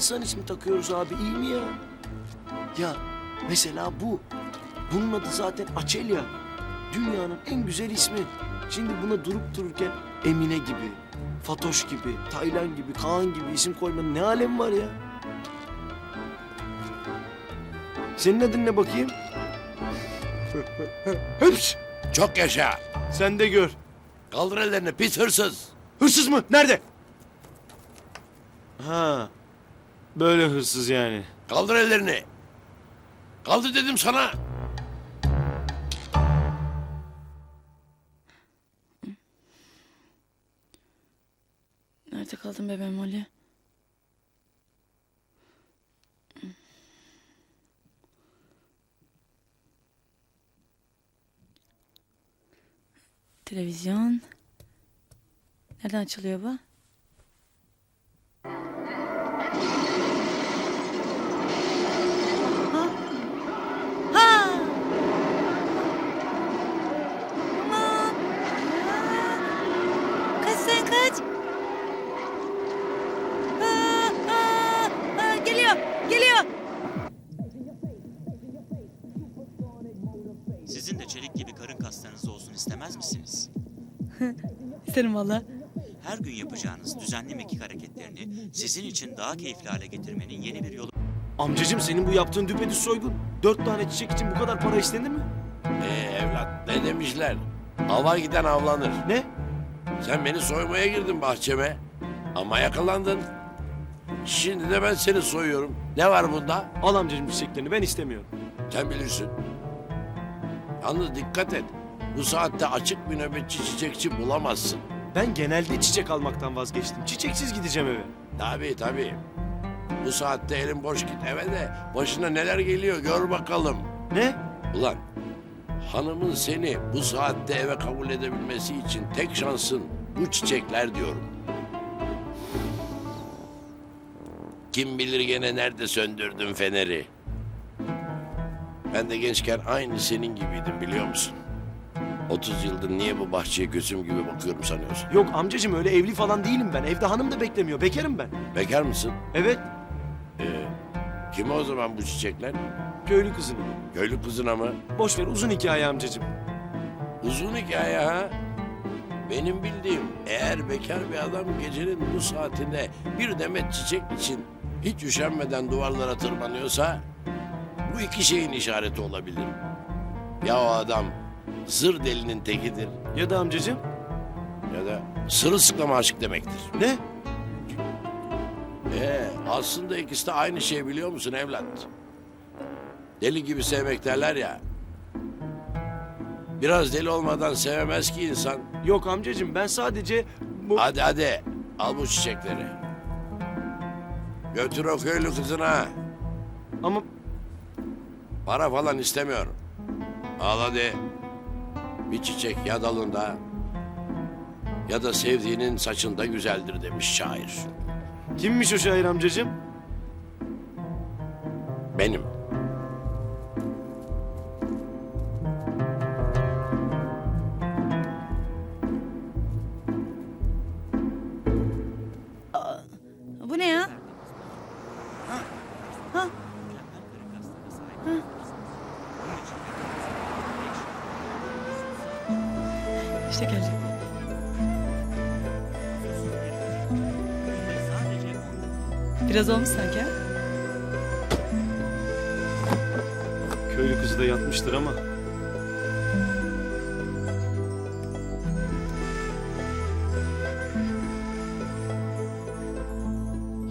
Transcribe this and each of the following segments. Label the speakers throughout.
Speaker 1: İnsan ismi takıyoruz abi iyi mi ya? Ya mesela bu. Bunun adı zaten Açelya. Dünyanın en güzel ismi. Şimdi buna durup dururken Emine gibi, Fatoş gibi, Taylan gibi, Kaan gibi isim koymanın ne alemi var ya? Senin adın ne bakayım? Hıps!
Speaker 2: Çok yaşa.
Speaker 1: Sen de gör.
Speaker 2: Kaldır ellerini pis hırsız.
Speaker 1: Hırsız mı? Nerede? Ha. Böyle hırsız yani.
Speaker 2: Kaldır ellerini. Kaldır dedim sana.
Speaker 3: Nerede kaldın bebeğim Molly? Televizyon. Nereden açılıyor bu? İsterim valla.
Speaker 4: Her gün yapacağınız düzenli mekik hareketlerini sizin için daha keyifli hale getirmenin yeni bir yolu
Speaker 1: Amcacım senin bu yaptığın düpedüz soygun. Dört tane çiçek için bu kadar para istenir mi?
Speaker 2: Ee evlat ne demişler? Hava giden avlanır.
Speaker 1: Ne?
Speaker 2: Sen beni soymaya girdin bahçeme. Ama yakalandın. Şimdi de ben seni soyuyorum. Ne var bunda?
Speaker 1: Al amcacım çiçeklerini ben istemiyorum.
Speaker 2: Sen bilirsin. Yalnız dikkat et. Bu saatte açık bir nöbetçi çiçekçi bulamazsın.
Speaker 1: Ben genelde çiçek almaktan vazgeçtim. Çiçeksiz gideceğim eve.
Speaker 2: Tabii tabii. Bu saatte elin boş git eve de başına neler geliyor gör bakalım.
Speaker 1: Ne?
Speaker 2: Ulan hanımın seni bu saatte eve kabul edebilmesi için tek şansın bu çiçekler diyorum. Kim bilir gene nerede söndürdün feneri. Ben de gençken aynı senin gibiydim biliyor musun? 30 yıldır niye bu bahçeye gözüm gibi bakıyorum sanıyorsun?
Speaker 1: Yok amcacım öyle evli falan değilim ben. Evde hanım da beklemiyor. Bekarım ben.
Speaker 2: Bekar mısın?
Speaker 1: Evet.
Speaker 2: Kime o zaman bu çiçekler?
Speaker 1: Köylü kızını.
Speaker 2: Köylü kızına mı?
Speaker 1: Boş ver uzun hikaye amcacım.
Speaker 2: Uzun hikaye ha. Benim bildiğim eğer bekar bir adam gecenin bu saatinde bir demet çiçek için hiç üşenmeden duvarlara tırmanıyorsa bu iki şeyin işareti olabilir. Ya o adam zır delinin tekidir
Speaker 1: Ya da amcacım.
Speaker 2: ya da sırılsıklama aşık demektir.
Speaker 1: Ne?
Speaker 2: Ee, aslında ikisi de aynı şey biliyor musun evlat? Deli gibi sevmek derler ya. Biraz deli olmadan sevemez ki insan.
Speaker 1: Yok amcacım ben sadece bu...
Speaker 2: Hadi hadi al bu çiçekleri. Götür o köylü kızına.
Speaker 1: Ama
Speaker 2: Para falan istemiyorum. Al hadi. Bir çiçek ya dalında ya da sevdiğinin saçında güzeldir demiş şair.
Speaker 1: kimmiş o şair amcacım?
Speaker 2: Benim.
Speaker 3: İşte geldi. Biraz olmuş sanki ha?
Speaker 1: Köylü kızı da yatmıştır ama.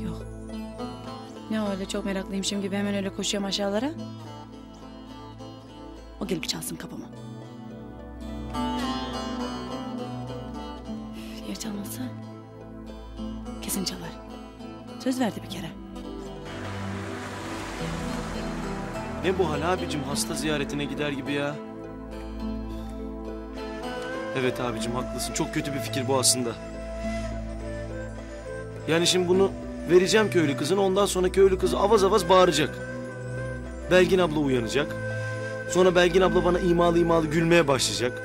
Speaker 3: Yok. Ne öyle çok meraklıymışım gibi hemen öyle koşuyorum aşağılara. O gelip çalsın kapımı. Kesin çalar. Söz verdi bir kere.
Speaker 1: Ne bu hal abicim hasta ziyaretine gider gibi ya. Evet abicim haklısın. Çok kötü bir fikir bu aslında. Yani şimdi bunu vereceğim köylü kızına ondan sonra köylü kızı avaz avaz bağıracak. Belgin abla uyanacak. Sonra Belgin abla bana imalı imalı gülmeye başlayacak.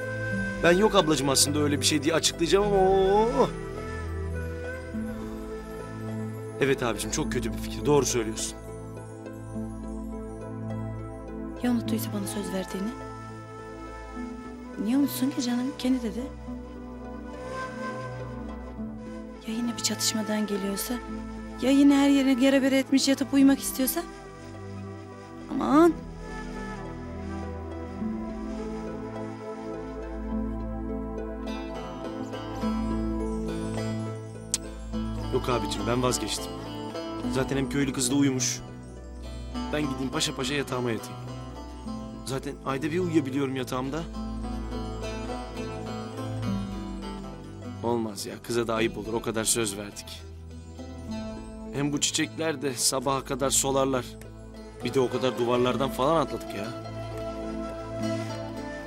Speaker 1: Ben yok ablacığım aslında öyle bir şey diye açıklayacağım ama oo. Evet abicim çok kötü bir fikir. Doğru söylüyorsun.
Speaker 3: Ya unuttuysa bana söz verdiğini? Niye unutsun ki canım? Kendi dedi. Ya yine bir çatışmadan geliyorsa? Ya yine her yere yere bere etmiş yatıp uyumak istiyorsa? Aman.
Speaker 1: Abicim ben vazgeçtim. Zaten hem köylü kız da uyumuş. Ben gideyim paşa paşa yatağıma yatayım. Zaten ayda bir uyuyabiliyorum yatağımda. Olmaz ya kıza da ayıp olur o kadar söz verdik. Hem bu çiçekler de sabaha kadar solarlar. Bir de o kadar duvarlardan falan atladık ya.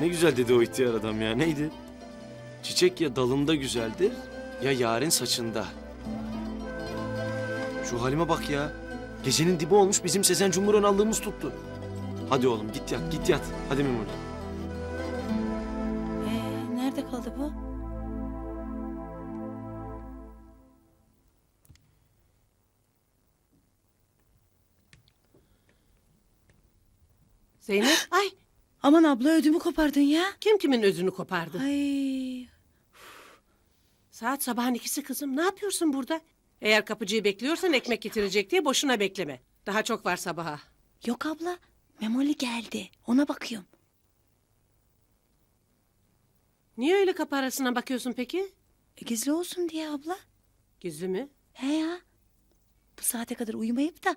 Speaker 1: Ne güzel dedi o ihtiyar adam ya neydi? Çiçek ya dalında güzeldir ya yarın saçında. Şu halime bak ya. Gecenin dibi olmuş bizim Sezen Cumhur'un aldığımız tuttu. Hadi oğlum git yat git yat. Hadi Memoli.
Speaker 3: Ee, nerede kaldı bu?
Speaker 5: Zeynep, ay
Speaker 3: Aman abla ödümü kopardın ya.
Speaker 5: kim kimin özünü kopardı?
Speaker 3: Ay.
Speaker 5: Saat sabahın ikisi kızım. Ne yapıyorsun burada? Eğer kapıcıyı bekliyorsan ekmek getirecek diye boşuna bekleme. Daha çok var sabaha.
Speaker 3: Yok abla. Memoli geldi. Ona bakıyorum.
Speaker 5: Niye öyle kapı arasına bakıyorsun peki?
Speaker 3: E, gizli olsun diye abla.
Speaker 5: Gizli mi?
Speaker 3: He ya. Bu saate kadar uyumayıp da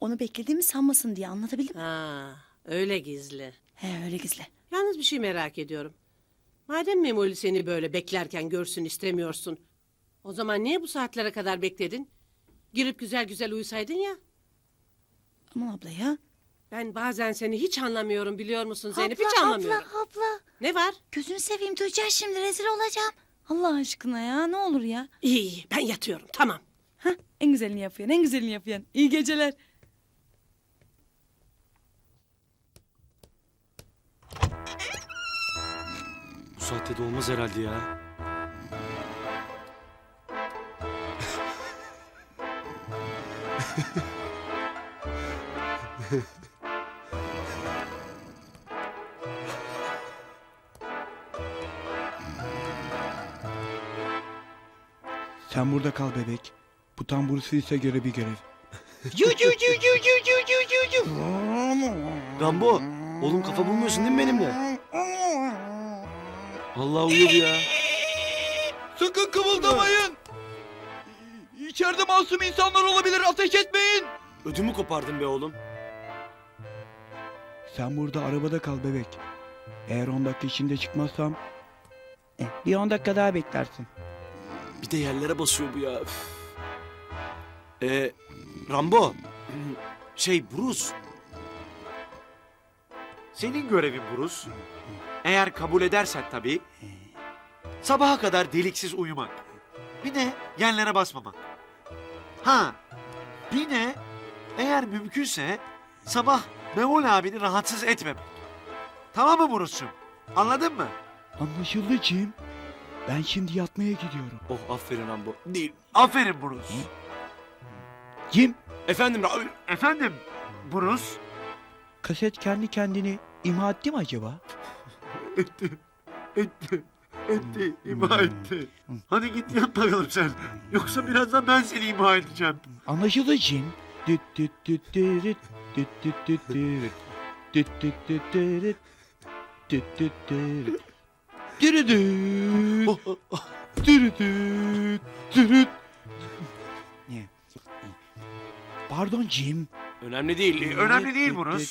Speaker 3: onu beklediğimi sanmasın diye anlatabildim.
Speaker 5: Ha, öyle gizli.
Speaker 3: He öyle gizli.
Speaker 5: Yalnız bir şey merak ediyorum. Madem Memoli seni böyle beklerken görsün istemiyorsun. O zaman niye bu saatlere kadar bekledin? Girip güzel güzel uyusaydın ya.
Speaker 3: Aman abla ya.
Speaker 5: Ben bazen seni hiç anlamıyorum biliyor musun Zeynep? hiç anlamıyorum.
Speaker 3: abla abla.
Speaker 5: Ne var?
Speaker 3: Gözünü seveyim duyacağız şimdi rezil olacağım. Allah aşkına ya ne olur ya.
Speaker 5: İyi iyi ben yatıyorum tamam.
Speaker 3: Hah, en güzelini yapıyorsun en güzelini yapıyorsun. İyi geceler.
Speaker 1: Bu saatte de olmaz herhalde ya.
Speaker 6: Sen burada kal bebek. Bu tambur size göre bir görev.
Speaker 1: Rambo. Oğlum kafa bulmuyorsun değil mi benimle? Allah uyuyor ya.
Speaker 6: Sakın kımıldamayın. İçeride masum insanlar olabilir. Ateş etmeyin.
Speaker 1: Ödümü kopardın be oğlum.
Speaker 6: Sen burada arabada kal bebek. Eğer 10 dakika içinde çıkmazsam... eh, bir 10 dakika daha beklersin.
Speaker 1: Bir de yerlere basıyor bu ya. Ee, Rambo. Şey Bruce. Senin görevin Bruce. Eğer kabul edersen tabii. Sabaha kadar deliksiz uyumak. Bir de yerlere basmamak. Ha. Bir de eğer mümkünse sabah Memol abini rahatsız etmemek. Tamam mı Bruce'cum? Anladın mı?
Speaker 6: Anlaşıldı Jim. Ben şimdi yatmaya gidiyorum.
Speaker 1: Oh aferin Rambo. Değil. Aferin Bruce.
Speaker 6: Jim,
Speaker 1: Efendim Rambo. Efendim Bruce.
Speaker 6: kaset kendi kendini imha etti mi acaba?
Speaker 7: Etti. Etti. İma etti. Hadi git yat bakalım sen. Yoksa birazdan ben seni ima edeceğim.
Speaker 6: Anlaşıldı Jim. Düt düt düt düt düt Ne? Pardon Jim.
Speaker 1: Önemli değil.
Speaker 7: Önemli değil Bruce.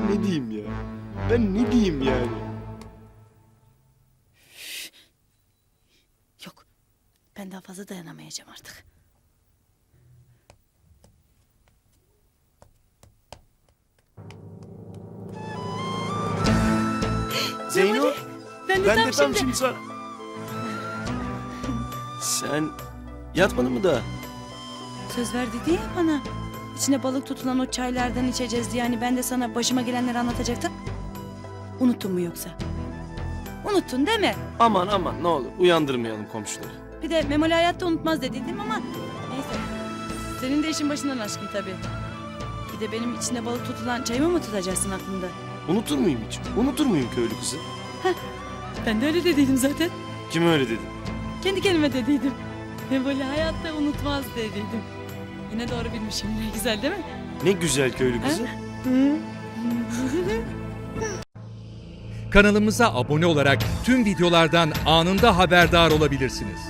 Speaker 1: Ben ne diyeyim ya? Ben ne diyeyim yani?
Speaker 3: Yok. Ben daha fazla dayanamayacağım artık.
Speaker 1: Zeyno.
Speaker 3: Ben de
Speaker 1: Ben
Speaker 3: tam
Speaker 1: de tam şimdi. sana... Sen yatmadın mı daha?
Speaker 3: Söz ver dedi ya bana. İçine balık tutulan o çaylardan içeceğiz diye hani ben de sana başıma gelenleri anlatacaktım. Unuttun mu yoksa? Unuttun değil mi?
Speaker 1: Aman aman ne olur uyandırmayalım komşuları.
Speaker 3: Bir de Memoli hayatta unutmaz dediydim ama neyse. Senin de işin başından aşkın tabii. Bir de benim içinde balık tutulan çayımı mı tutacaksın aklında?
Speaker 1: Unutur muyum hiç? Unutur muyum köylü kızı?
Speaker 3: Ben de öyle dediydim zaten.
Speaker 1: Kim öyle dedi?
Speaker 3: Kendi kendime dediydim. Memoli hayatta unutmaz dediydim. Yine doğru bilmişim. Ne güzel değil mi?
Speaker 1: Ne güzel köylü kızı.
Speaker 8: Kanalımıza abone olarak tüm videolardan anında haberdar olabilirsiniz.